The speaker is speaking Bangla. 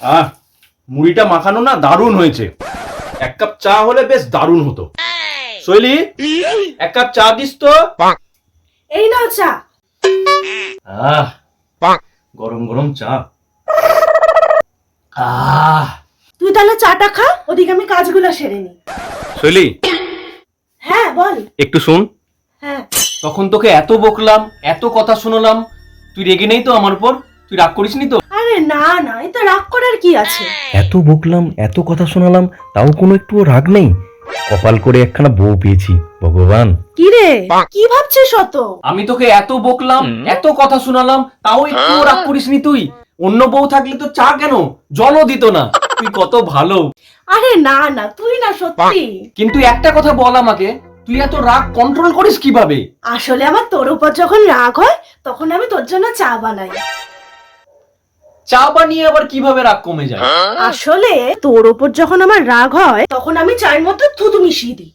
আহ মুড়িটা মাখানো না দারুণ হয়েছে। এক কাপ চা হলে বেশ দারুণ হতো। শৈলী এক কাপ চা দিস তো। এই নাও চা। আহ গরম গরম চা। আহ। তুই তাহলে চাটা খা ওদিকে আমি কাজগুলো সেরে নি শৈলী হ্যাঁ বল। একটু শুন। হ্যাঁ। তখন তোকে এত বকলাম এত কথা শুনলাম। তুই রেগে নেই তো আমার উপর? তুই রাগ করিসনি তো? আরে না না এতে রাগ করার কি আছে? এত বকলাম এত কথা শোনালাম তাও কোনো একটু রাগ নেই। কপাল করে একখানা বউ পেয়েছি ভগবান। কি রে? কি ভাবছিস অত? আমি তোকে এত বকলাম এত কথা শোনালাম তাও একটু রাগ করিসনি তুই? অন্য বউ থাকলে তো চা কেন? জলও দিত না। তুই কত ভালো। আরে না না তুই না সত্যি। কিন্তু একটা কথা বল আমাকে তুই এত রাগ কন্ট্রোল করিস কীভাবে? আসলে আমার তোর উপর যখন রাগ হয় তখন আমি তোর জন্য চা বানাই। চা বানিয়ে আবার কীভাবে রাগ কমে যায়? হ্যাঁ? আসলে তোর ওপর যখন আমার রাগ হয় তখন আমি চায়ের মধ্যে থুতু মিশিয়ে দিই।